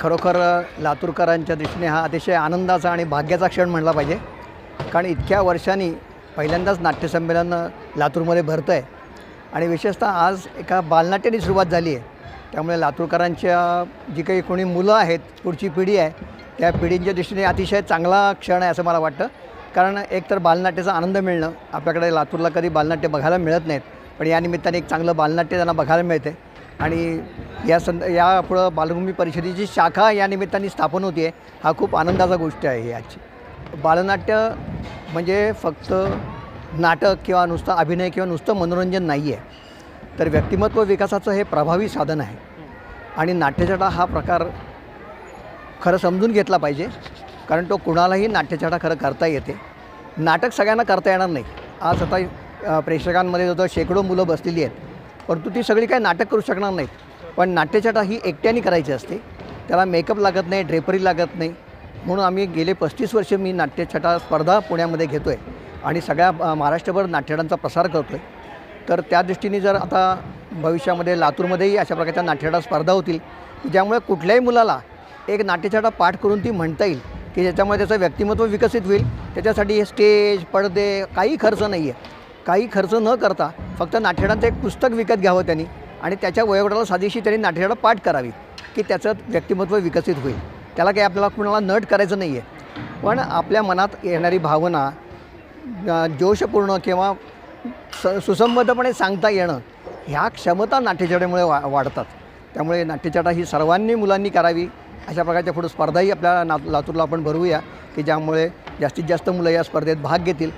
खरोखर लातूरकरांच्या दृष्टीने हा अतिशय आनंदाचा आणि भाग्याचा क्षण म्हणला पाहिजे. कारण इतक्या वर्षांनी पहिल्यांदाच नाट्यसंमेलन लातूरमध्ये भरतं आहे आणि विशेषतः आज एका बालनाट्याने सुरुवात झाली आहे. त्यामुळे लातूरकरांच्या जी काही कोणी मुलं आहेत पुढची पिढी आहे त्या पिढींच्या दृष्टीने अतिशय चांगला क्षण आहे असं मला वाटतं. कारण एकतर बालनाट्याचा आनंद मिळणं आपल्याकडे लातूरला कधी बालनाट्य बघायला मिळत नाहीत. पण या निमित्ताने एक चांगलं बालनाट्य त्यांना बघायला मिळते आणि या संद यापुढं बालभूमी परिषदेची शाखा या निमित्ताने स्थापन होती आहे. हा खूप आनंदाचा गोष्ट आहे ही आजची. बालनाट्य म्हणजे फक्त नाटक किंवा नुसतं अभिनय किंवा नुसतं मनोरंजन नाही आहे. तर व्यक्तिमत्व विकासाचं हे प्रभावी साधन आहे. आणि नाट्यछटा हा प्रकार खरं समजून घेतला पाहिजे. कारण तो कुणालाही नाट्यछटा खरं करता येते. नाटक सगळ्यांना करता येणार नाही. आज आता प्रेक्षकांमध्ये जवळ शेकडो मुलं बसलेली आहेत. परंतु ती सगळी काय नाटक करू शकणार नाहीत. पण नाट्यछटा ही एकट्याने करायची असते. त्याला मेकअप लागत नाही ड्रेपरी लागत नाही. म्हणून आम्ही गेले पस्तीस वर्ष मी नाट्यछटा स्पर्धा पुण्यामध्ये घेतो आहे आणि सगळ्या महाराष्ट्रभर नाट्यडांचा प्रसार करतो आहे तर त्या दृष्टीने जर आता भविष्यामध्ये लातूरमध्येही अशा प्रकारच्या नाट्यछटा स्पर्धा होतील ज्यामुळे कुठल्याही मुलाला एक नाट्यछटा पाठ करून ती म्हणता येईल की ज्याच्यामुळे त्याचं व्यक्तिमत्व विकसित होईल त्याच्यासाठी हे स्टेज पडदे काही खर्च नाही आहे काही खर्च न करता फक्त नाट्यछटांचं एक पुस्तक विकत घ्यावं त्यांनी आणि त्याच्या वयोगटाला साधीशी त्यांनी नाट्यछटा पाठ करावी की त्याचं व्यक्तिमत्व विकसित होईल. त्याला काही आपल्याला कुणाला नट करायचं नाही आहे पण आपल्या मनात येणारी भावना जोशपूर्ण किंवा स सुसंबद्धपणे सांगता येणं ह्या क्षमता नाट्यछटेमुळे वा वाढतात. त्यामुळे नाट्यछटा ही सर्वांनी मुलांनी करावी. अशा प्रकारच्या पुढे स्पर्धाही आपल्या ना लातूरला आपण भरवूया की ज्यामुळे जास्तीत जास्त मुलं या स्पर्धेत भाग घेतील.